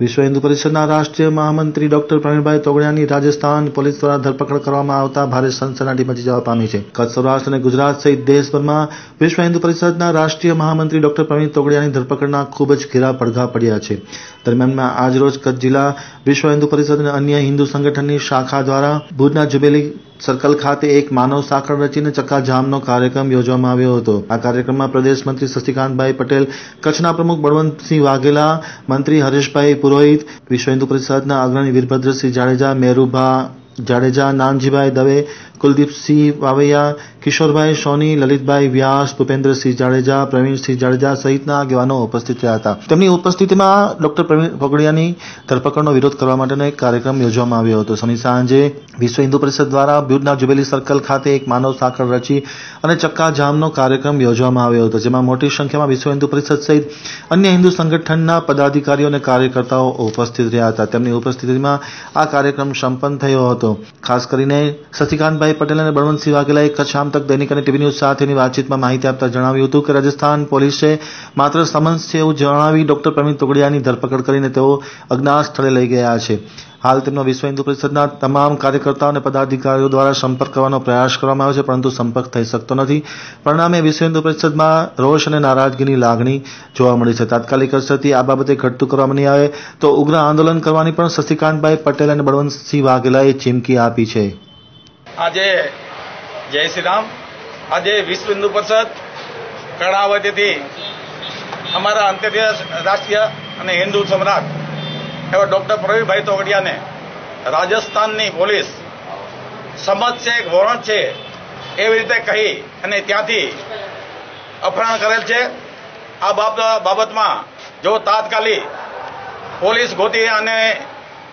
વિશ્વ હિન્દુ પરિષદના રાષ્ટ્રીય મહામંત્રી ડોક્ટર પ્રવીણભાઈ તોગડિયાની રાજસ્થાન પોલીસ દ્વારા ધરપકડ કરવામાં આવતા ભારે સનસનાટી મચી જવા પામી છે. કચ્છ, સૌરાષ્ટ્ર અને ગુજરાત સહિત દેશભરમાં વિશ્વ હિન્દુ પરિષદના રાષ્ટ્રીય મહામંત્રી ડોક્ટર પ્રવીણ તોગડિયાની ધરપકડના ખૂબ જ ઘેરા પડઘા પડ્યા છે. દરમિયાનમાં આજરોજ કચ્છ જિલ્લા વિશ્વ હિન્દુ પરિષદ અને અન્ય હિન્દુ સંગઠનની શાખા દ્વારા ભુજના જુબેલી સર્કલ ખાતે એક માનવ સાંકળ રચીને ચક્કાજામનો કાર્યક્રમ યોજવામાં આવ્યો હતો. આ કાર્યક્રમમાં પ્રદેશ મંત્રી શશિકાંતભાઈ પટેલ, કચ્છના પ્રમુખ બળવંતસિંહ વાઘેલા, મંત્રી હરેશભાઈ પુરોહિત વિશ્વ હિન્દુ પરિષદના અગ્રણી વીરભદ્રસિંહ જાડેજા મેરુભા જાડેજા નાનજીભાઈ દવે કુલદીપસિંહ વાવૈયા, કિશોરભાઈ સોની, લલિતભાઈ વ્યાસ ભૂપેન્દ્રસિંહ જાડેજા પ્રવીણસિંહ જાડેજા સહિતના આગેવાનો ઉપસ્થિત રહ્યા હતા. તેમની ઉપસ્થિતિમાં ડોક્ટર પ્રવીણ ફોગડિયાની ધરપકડનો વિરોધ કરવા માટેનો એક કાર્યક્રમ યોજવામાં આવ્યો હતો. શનિ સાંજે વિશ્વ હિન્દુ પરિષદ દ્વારા ભુજના જુબેલી સર્કલ ખાતે એક માનવ સાંકળ રચી અને ચક્કાજામનો કાર્યક્રમ યોજવામાં આવ્યો હતો, જેમાં મોટી સંખ્યામાં વિશ્વ હિન્દુ પરિષદ સહિત અન્ય હિન્દુ સંગઠનના પદાધિકારીઓ અને કાર્યકર્તાઓ ઉપસ્થિત રહ્યા હતા. તેમની ઉપસ્થિતિમાં આ કાર્યક્રમ સંપન્ન થયો હતો. ખાસ કરીને શશિકાંતભાઈ પટેલ અને બળવંતસિંહ વાઘેલાએ કચ્છ આમ તક દૈનિક અને ટીવી ન્યૂઝ સાથેની વાતચીતમાં માહિતી આપતા જણાવ્યું હતું કે રાજસ્થાન પોલીસે માત્ર સમન્સ છે એવું જણાવી ડોક્ટર પ્રવીણ તોગડિયાની ધરપકડ કરીને તેઓ અજ્ઞાત સ્થળે લઈ ગયા છે. હાલ તેમનો વિશ્વ હિન્દુ પરિષદના તમામ કાર્યકર્તાઓ અને પદાધિકારીઓ દ્વારા સંપર્ક કરવાનો પ્રયાસ કરવામાં આવ્યો છે, પરંતુ સંપર્ક થઈ શકતો નથી. પરિણામે વિશ્વ હિન્દુ પરિષદમાં રોષ અને નારાજગીની લાગણી જોવા મળી છે. તાત્કાલિક અસરથી આ બાબતે ઘટતું કરવામાં નહીં આવે તો ઉગ્ર આંદોલન કરવાની પણ શશિકાંતભાઈ પટેલ અને બળવંતસિંહ વાઘેલાએ ચીમકી આપી છે. આજે જય શ્રી રામ. આજે વિશ્વ હિન્દુ પરિષદ કર્ણાવતીથી અમારા આંતરરાષ્ટ્રીય રાષ્ટ્રીય અને હિન્દુ સમ્રાટ એવા ડોક્ટર પ્રવીણભાઈ તોગડિયાને રાજસ્થાનની પોલીસ સમજ છે વોરંટ છે, એવી રીતે કહી અને ત્યાંથી અપહરણ કરેલ છે. આ બાબતમાં જો તાત્કાલિક પોલીસ ગોતી અને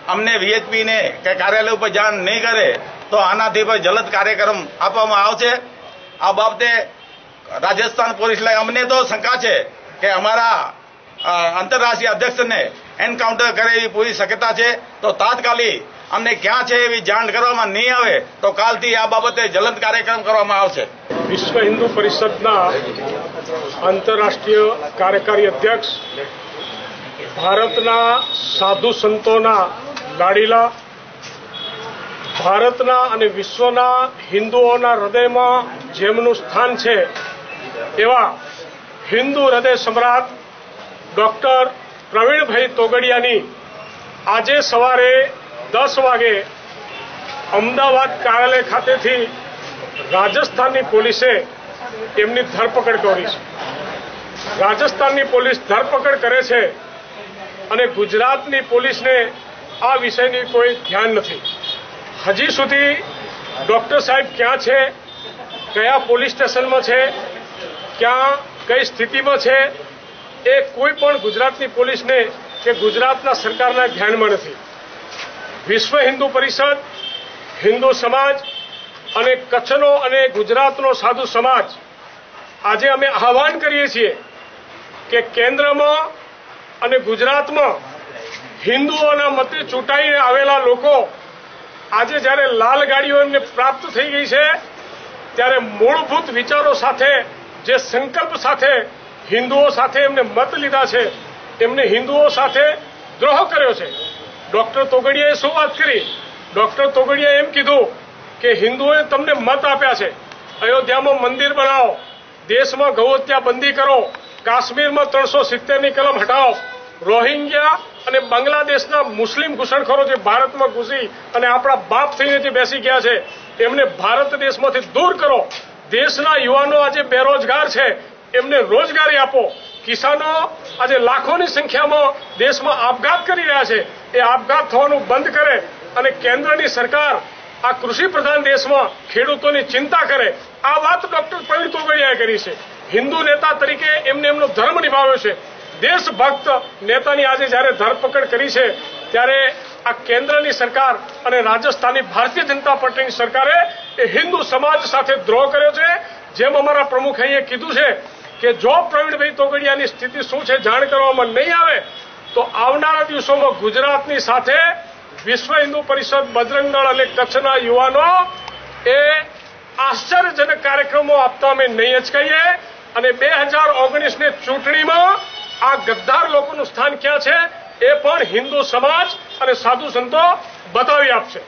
અમને વીએચપીને કે કાર્યાલય ઉપર જાણ નહીં કરે તો આનાથી પણ જલદ કાર્યક્રમ આપવામાં આવશે? આ બાબતે રાજસ્થાન પોલીસને અમને તો શંકા છે કે અમારા આંતરરાષ્ટ્રીય અધ્યક્ષને એન્કાઉન્ટર કરે એવી પૂરી શક્યતા છે. તો તાત્કાલિક અમને ક્યાં છે એવી જાણ કરવામાં નહીં આવે તો કાલથી આ બાબતે જલદ કાર્યક્રમ કરવામાં આવશે. વિશ્વ હિન્દુ પરિષદના આંતરરાષ્ટ્રીય કાર્યકારી અધ્યક્ષ, ભારતના સાધુ સંતોના લાડીલા ભારતના અને વિશ્વના હિન્દુઓના હૃદયમાં જેમનું સ્થાન છે, એવા હિન્દુ હૃદય સમ્રાટ ડૉક્ટર પ્રવીણભાઈ તોગડિયાની આજે સવારે દસ વાગે અમદાવાદ કાર્યાલય ખાતેથી રાજસ્થાનની પોલીસે એમની ધરપકડ કરી છે. રાજસ્થાનની પોલીસ ધરપકડ કરે છે અને ગુજરાતની પોલીસને આ વિષયની કોઈ ધ્યાન નથી. હજી સુધી ડોક્ટર સાહેબ ક્યાં છે? કયા પોલીસ સ્ટેશનમાં છે? ક્યાં, કઈ સ્થિતિમાં છે? એ કોઈ પણ ગુજરાતની પોલીસને કે ગુજરાતના સરકારના ધ્યાનમાં નથી. વિશ્વ હિન્દુ પરિષદ, હિન્દુ સમાજ અને કચ્છનો અને ગુજરાતનો સાધુ સમાજ આજે અમે આહવાન કરીએ છીએ કે કેન્દ્રમાં અને ગુજરાતમાં હિન્દુઓના મતે ચૂંટાઈને આવેલા લોકો આજે જ્યારે લાલ ગાડીઓ એમને પ્રાપ્ત થઈ ગઈ છે, ત્યારે મૂળભૂત વિચારો સાથે, જે સંકલ્પ સાથે હિન્દુઓ સાથે એમને મત લીધા છે, એમને હિન્દુઓ સાથે દ્રોહ કર્યો છે. ડોક્ટર તોગડિયાએ શું વાત કરી? ડોક્ટર તોગડિયાએ એમ કીધું કે હિન્દુઓએ તમને મત આપ્યા છે. અયોધ્યામાં મંદિર બનાવો, દેશમાં ગૌહત્યા બંધી કરો, કાશ્મીરમાં ત્રણસો સિત્તેરની કલમ હટાવો. રોહિંગ્યા અને બાંગ્લાદેશના મુસ્લિમ ઘૂસણખોરો જે ભારતમાં ઘૂસી અને આપણા બાપ થઈને જે બેસી ગયા છે, એમને ભારત દેશમાંથી દૂર કરો. દેશના યુવાનો આજે બેરોજગાર છે, એમને રોજગારી આપો. કિસાનો આજે લાખોની સંખ્યામાં દેશમાં આપઘાત કરી રહ્યા છે. એ આપઘાત થવાનું બંધ કરે અને કેન્દ્રની સરકાર આ કૃષિ પ્રધાન દેશમાં ખેડૂતોની ચિંતા કરે. આ વાત ડોક્ટર પ્રવીણ તોગડિયાએ કરી છે. હિન્દુ નેતા તરીકે એમને એમનો ધર્મ નિભાવ્યો છે. દેશભક્ત નેતાની આજે જ્યારે ધરપકડ કરી છે, ત્યારે આ કેન્દ્રની સરકાર અને રાજસ્થાનની ભારતીય જનતા પાર્ટીની સરકારે એ હિન્દુ સમાજ સાથે દ્રોહ કર્યો છે. જેમ અમારા પ્રમુખે અહીંયા કીધું છે કે જો પ્રવીણભાઈ તોગડિયાની સ્થિતિ શું છે જાણ કરવામાં નહીં આવે, તો આવનારા દિવસોમાં ગુજરાતની સાથે વિશ્વ હિન્દુ પરિષદ, બજરંગ અને કચ્છના યુવાનો એ આશ્ચર્યજનક કાર્યક્રમો આપતા અમે નહીં અચકાઈએ. અને બે હજાર ઓગણીસની ચૂંટણીમાં આ ગદ્દાર લોકોનું સ્થાન ક્યાં છે એ પણ હિન્દુ સમાજ અને સાધુ સંતો બતાવી આપશે.